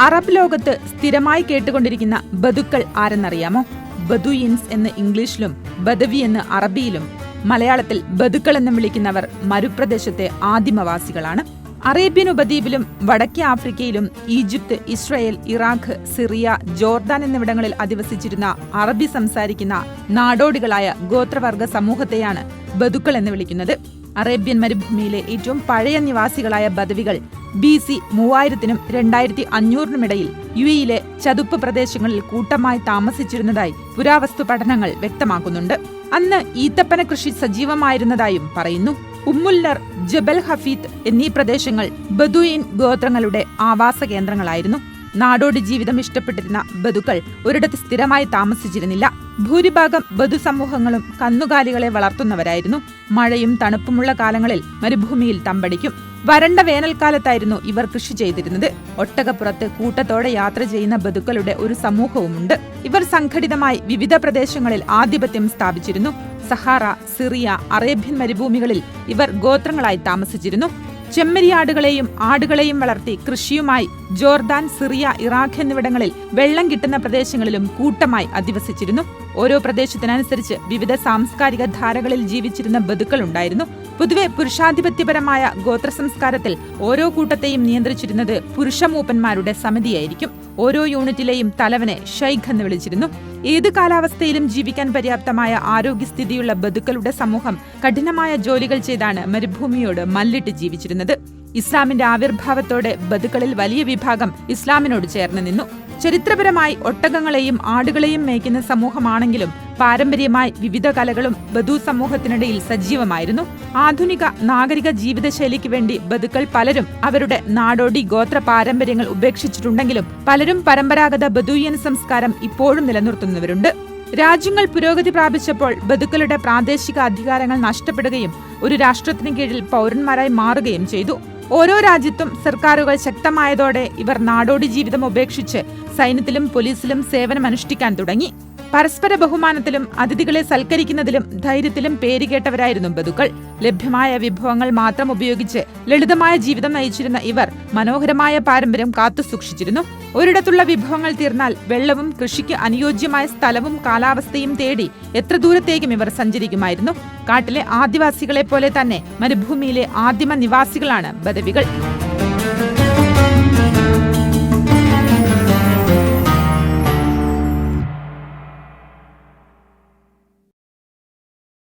Arab ലോകത്ത് സ്ഥിരമായി കേട്ടുകൊണ്ടിരിക്കുന്ന ബദുക്കൾ ആരെന്നറിയാമോ? ബദുയിൻസ് എന്ന് ഇംഗ്ലീഷിലും ബദവി എന്ന് അറബിയിലും മലയാളത്തിൽ ബദുക്കൾ എന്നും വിളിക്കുന്നവർ മരുപ്രദേശത്തെ ആദിമവാസികളാണ്. അറേബ്യൻ ഉപദ്വീപിലും വടക്കേ ആഫ്രിക്കയിലും Egypt Israel Iraq Syria Jordan എന്നിവിടങ്ങളിൽ അധിവസിച്ചിരുന്ന അറബി സംസാരിക്കുന്ന നാടോടികളായ ഗോത്രവർഗ സമൂഹത്തെയാണ് ബദുക്കൾ എന്ന് വിളിക്കുന്നത്. അറേബ്യൻ മരുഭൂമിയിലെ ഏറ്റവും പഴയ നിവാസികളായ ബദവികൾ ബി സി മൂവായിരത്തിനും രണ്ടായിരത്തി അഞ്ഞൂറിനുമിടയിൽ യു എയിലെ ചതുപ്പ് പ്രദേശങ്ങളിൽ കൂട്ടമായി താമസിച്ചിരുന്നതായി പുരാവസ്തു പഠനങ്ങൾ വ്യക്തമാക്കുന്നുണ്ട്. അന്ന് ഈത്തപ്പന കൃഷി സജീവമായിരുന്നതായും പറയുന്നു. ഉമ്മുല്ലർ ജബൽ ഹഫീത്ത് എന്നീ പ്രദേശങ്ങൾ ബദുയിൻ ഗോത്രങ്ങളുടെ ആവാസ കേന്ദ്രങ്ങളായിരുന്നു. നാടോടി ജീവിതം ഇഷ്ടപ്പെട്ടിരുന്ന ബദുക്കൾ ഒരിടത്ത് സ്ഥിരമായി താമസിച്ചിരുന്നില്ല. ഭൂരിഭാഗം ബദു സമൂഹങ്ങളും കന്നുകാലികളെ വളർത്തുന്നവരായിരുന്നു. മഴയും തണുപ്പുമുള്ള കാലങ്ങളിൽ മരുഭൂമിയിൽ തമ്പടിക്കും. വരണ്ട വേനൽക്കാലത്തായിരുന്നു ഇവർ കൃഷി ചെയ്തിരുന്നത്. ഒട്ടകപ്പുറത്ത് കൂട്ടത്തോടെ യാത്ര ചെയ്യുന്ന ബദുക്കളുടെ ഒരു സമൂഹവുമുണ്ട്. ഇവർ സംഘടിതമായി വിവിധ പ്രദേശങ്ങളിൽ ആധിപത്യം സ്ഥാപിച്ചിരുന്നു. സഹാറ സിറിയ അറേബ്യൻ മരുഭൂമികളിൽ ഇവർ ഗോത്രങ്ങളായി താമസിച്ചിരുന്നു. ചെമ്മരിയാടുകളെയും ആടുകളെയും വളർത്തി കൃഷിയുമായി ജോർദാൻ സിറിയ ഇറാഖ് എന്നിവിടങ്ങളിൽ വെള്ളം കിട്ടുന്ന പ്രദേശങ്ങളിലും കൂട്ടമായി അധിവസിച്ചിരുന്നു. ഓരോ പ്രദേശത്തിനനുസരിച്ച് വിവിധ സാംസ്കാരിക ധാരകളിൽ ജീവിച്ചിരുന്ന ബന്ധുക്കൾ ഉണ്ടായിരുന്നു പൊതുവെ പുരുഷാധിപത്യപരമായ ഗോത്ര സംസ്കാരത്തിൽ ഓരോ കൂട്ടത്തെയും നിയന്ത്രിച്ചിരുന്നത് പുരുഷമൂപ്പന്മാരുടെ സമിതിയായിരിക്കും. ഓരോ യൂണിറ്റിലെയും തലവനെ ഷൈഖ് എന്ന് വിളിച്ചിരുന്നു. ഏത് കാലാവസ്ഥയിലും ജീവിക്കാൻ പര്യാപ്തമായ ആരോഗ്യസ്ഥിതിയുള്ള ബതുക്കളുടെ സമൂഹം കഠിനമായ ജോലികൾ ചെയ്താണ് മരുഭൂമിയോട് മല്ലിട്ട് ജീവിച്ചിരുന്നത്. ഇസ്ലാമിന്റെ ആവിർഭാവത്തോടെ ബതുക്കളിൽ വലിയ വിഭാഗം ഇസ്ലാമിനോട് ചേർന്ന് നിന്നു. ചരിത്രപരമായി ഒട്ടകങ്ങളെയും ആടുകളെയും മേയ്ക്കുന്ന സമൂഹമാണെങ്കിലും പാരമ്പര്യമായി വിവിധ കലകളും ബദു സമൂഹത്തിനിടയിൽ സജീവമായിരുന്നു. ആധുനിക നാഗരിക ജീവിതശൈലിക്ക് വേണ്ടി ബദുക്കൾ പലരും അവരുടെ നാടോടി ഗോത്ര പാരമ്പര്യങ്ങൾ ഉപേക്ഷിച്ചിട്ടുണ്ടെങ്കിലും പലരും പരമ്പരാഗത ബദൂയൻ സംസ്കാരം ഇപ്പോഴും നിലനിർത്തുന്നവരുണ്ട്. രാജ്യങ്ങൾ പുരോഗതി പ്രാപിച്ചപ്പോൾ ബദുക്കളുടെ പ്രാദേശിക അധികാരങ്ങൾ നഷ്ടപ്പെടുകയും ഒരു രാഷ്ട്രത്തിന് കീഴിൽ പൗരന്മാരായി മാറുകയും ചെയ്തു. ഓരോ രാജ്യത്തും സർക്കാരുകൾ ശക്തമായതോടെ ഇവർ നാടോടി ജീവിതം ഉപേക്ഷിച്ച് സൈന്യത്തിലും പോലീസിലും സേവനമനുഷ്ഠിക്കാൻ തുടങ്ങി. പരസ്പര ബഹുമാനത്തിലും അതിഥികളെ സൽക്കരിക്കുന്നതിലും ധൈര്യത്തിലും പേരുകേട്ടവരായിരുന്നു ബന്ധുക്കൾ. ലഭ്യമായ വിഭവങ്ങൾ മാത്രം ഉപയോഗിച്ച് ലളിതമായ ജീവിതം നയിച്ചിരുന്ന ഇവർ മനോഹരമായ പാരമ്പര്യം കാത്തുസൂക്ഷിച്ചിരുന്നു ഒരിടത്തുള്ള വിഭവങ്ങൾ തീർന്നാൽ വെള്ളവും കൃഷിക്ക് അനുയോജ്യമായ സ്ഥലവും കാലാവസ്ഥയും തേടി എത്ര ദൂരത്തേക്കും ഇവർ സഞ്ചരിക്കുമായിരുന്നു. കാട്ടിലെ ആദിവാസികളെ പോലെ തന്നെ മരുഭൂമിയിലെ ആദിമ നിവാസികളാണ് ബദവികൾ.